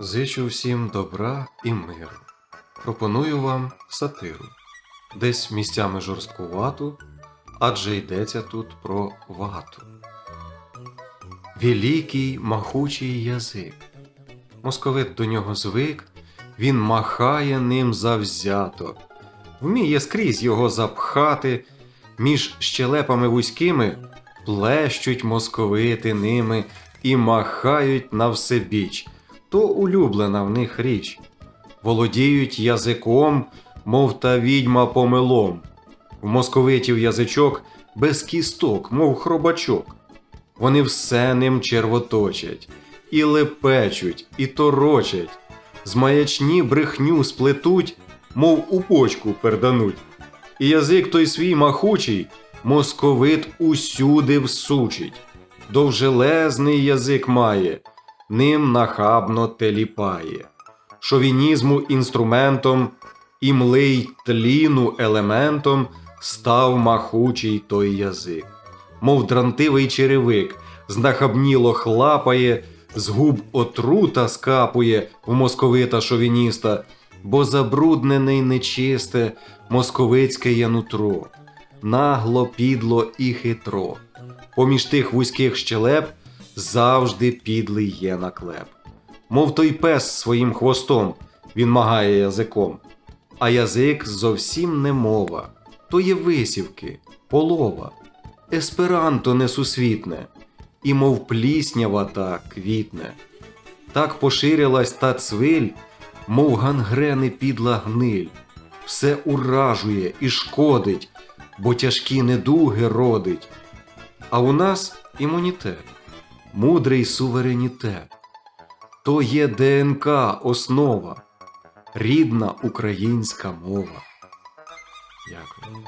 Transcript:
Зичу всім добра і миру. Пропоную вам сатиру, десь місцями жорсткувату, адже йдеться тут про вату. Великий махучий язик. Московит до нього звик, він махає ним завзято, вміє скрізь його запхати, між щелепами вузькими плещуть московити ними і махають на всебіч. То улюблена в них річ. Володіють язиком, мов та відьма помилом. В московитів язичок без кісток, мов хробачок. Вони все ним червоточать, і лепечуть, і торочать, з маячні брехню сплетуть, мов у почку пердануть. І язик той свій махучий, московит усюди всучить. Довжелезний язик має, ним нахабно теліпає. Шовінізму інструментом і млий тліну елементом став махучий той язик мов дрантивий черевик, знахабніло хлапає, з губ отрута скапує в московита шовініста, бо забруднене й нечисте московицьке є нутро, нагло, підло і хитро. Поміж тих вузьких щелеп завжди підлий є наклеп. Мов той пес своїм хвостом він магає язиком, а язик зовсім не мова, то є висівки, полова есперанто несусвітне, і мов пліснява та квітне. Так поширилась та цвиль, мов гангрени підла гниль, все уражує і шкодить, бо тяжкі недуги родить. А у нас імунітет, мудрий суверенітет. То є ДНК основа, рідна українська мова. Дякую.